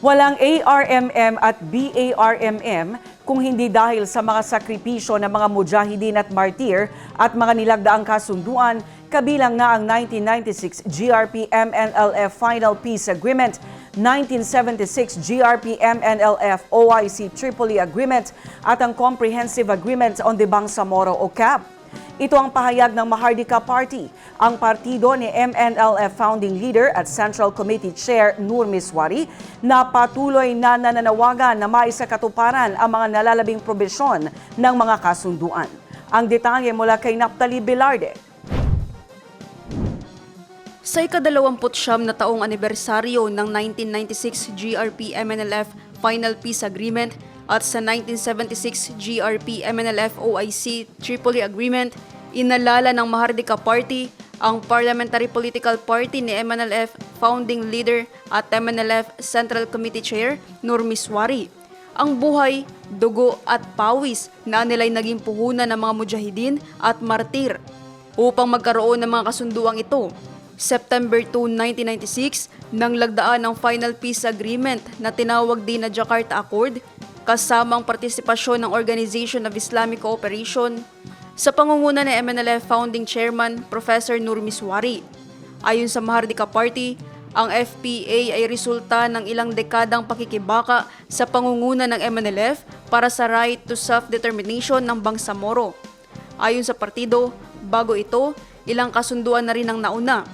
Walang ARMM at BARMM kung hindi dahil sa mga sakripisyo ng mga mujahidin at martir at mga nilagdaang kasunduan kabilang na ang 1996 GRP-MNLF Final Peace Agreement, 1976 GRP-MNLF OIC Tripoli Agreement at ang Comprehensive Agreement on the Bangsamoro o CAP. Ito ang pahayag ng Mahardika Party, ang partido ni MNLF founding leader at Central Committee Chair Nur Miswari na patuloy na nananawagan na maisakatuparan ang mga nalalabing probisyon ng mga kasunduan. Ang detalye mula kay Naptali Velarde. Sa ikadalawamput siyam na taong anibersaryo ng 1996 GRP-MNLF Final Peace Agreement at sa 1976 GRP-MNLF OIC Tripoli Agreement, inalala ng Mahardika Party ang Parliamentary Political Party ni MNLF Founding Leader at MNLF Central Committee Chair Nur Miswari. Ang buhay, dugo at pawis na nila'y naging puhunan ng mga mujahidin at martir upang magkaroon ng mga kasunduang ito. September 2, 1996, nang lagdaan ng Final Peace Agreement na tinawag din na Jakarta Accord, kasamang partisipasyon ng Organization of Islamic Cooperation sa pangunguna ni MNLF Founding Chairman Professor Nur Miswari. Ayon sa Mahardika Party, ang FPA ay resulta ng ilang dekadang pakikibaka sa pangunguna ng MNLF para sa right to self-determination ng Bangsamoro. Ayon sa partido, bago ito, ilang kasunduan na rin ang nauna.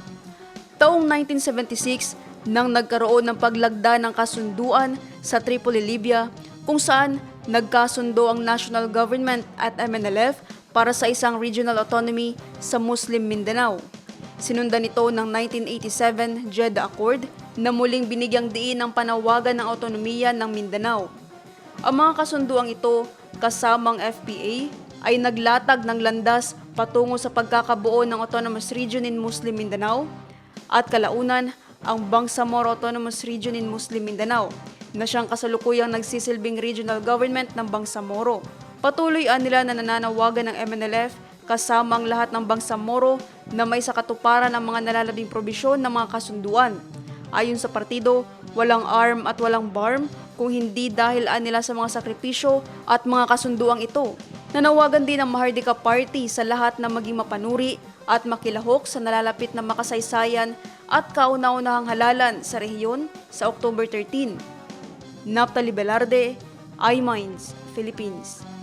Taong 1976, nang nagkaroon ng paglagda ng kasunduan sa Tripoli, Libya, kung saan nagkasundo ang national government at MNLF para sa isang regional autonomy sa Muslim Mindanao. Sinundan ito ng 1987 Jeddah Accord na muling binigyang diin ang panawagan ng autonomiya ng Mindanao. Ang mga kasunduang ito, kasamang FPA, ay naglatag ng landas patungo sa pagkakabuo ng Autonomous Region in Muslim Mindanao at kalaunan ang Bangsamoro Autonomous Region in Muslim Mindanao na siyang kasalukuyang nagsisilbing regional government ng Bangsamoro. Patuloy ang nila na nananawagan ng MNLF kasama ang lahat ng Bangsamoro na may sa katuparan ang mga nalalabing probisyon ng mga kasunduan. Ayon sa partido, walang arm at walang barm kung hindi dahil nila sa mga sakripisyo at mga kasunduang ito. Nanawagan din ang Mahardika Party sa lahat na maging mapanuri at makilahok sa nalalapit na makasaysayan at kauna-unahang halalan sa rehiyon sa October 13. Naptali Velarde, iMinds, Philippines.